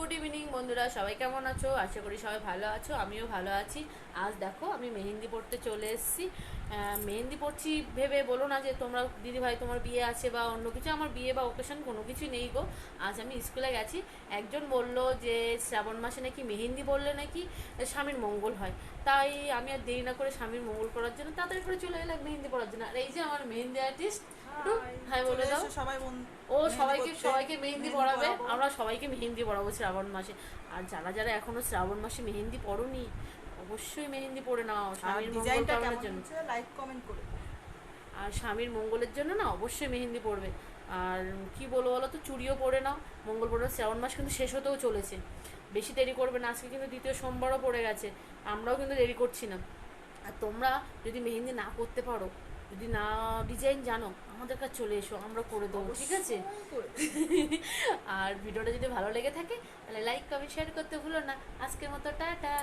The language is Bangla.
গুড ইভিনিং বন্ধুরা, সবাই কেমন আছো? আশা করি সবাই ভালো আছো, আমিও ভালো আছি। আজ দেখো, আমি মেহেন্দি পড়তে চলে এসেছি। মেহেন্দি পড়ছি ভেবে বলো না যে তোমরা দিদি ভাই তোমার বিয়ে আছে বা অন্য কিছু, আমার বিয়ে বা ওকেশন কোনো কিছু নেই গো। আজ আমি স্কুলে গেছি, একজন বলল যে শ্রাবণ মাসে নাকি মেহেন্দি পড়লে নাকি স্বামীর মঙ্গল হয়। তাই আমি আর দেরি না করে স্বামীর মঙ্গল করার জন্য তাড়াতাড়ি করে চলে এলাম মেহেন্দি পড়ার জন্য। আর এই যে আমার মেহেন্দি আর্টিস্ট হাই বলে দাও। সবাই ও মেহেন্দি সবাইকে সবাইকে মেহেন্দি মেহেন্দি পড়াবে। আমরা সবাইকে মেহেন্দি পড়াবো শ্রাবণ মাসে। আর যারা যারা এখনও শ্রাবণ মাসে মেহেন্দি পড়োনি অবশ্যই মেহেন্দি পড়ে নাও। স্বামীর মঙ্গল কামনার জন্য। লাইক কমেন্ট করে আর স্বামীর মঙ্গলের জন্য না অবশ্যই মেহেন্দি পড়বে। আর কি বলব বলো তো? চুড়িও পরে নাও। মঙ্গল পড়বে। শ্রাবণ মাস কিন্তু শেষ হতেও চলেছে। বেশি দেরি করবে না। আজকে কিন্তু দ্বিতীয় সোমবারও পড়ে গেছে। আমরাও কিন্তু দেরি করছি না। আর তোমরা যদি মেহেন্দি না করতে পারো যদি না ডিজাইন জানো আমাদের কাছে চলে এসো আমরা করে দেবো ঠিক আছে? করে। আর ভিডিওটা যদি ভালো লেগে থাকে তাহলে লাইক কমেন্ট শেয়ার করতে ভুলো না। আজকের মতো টাটা!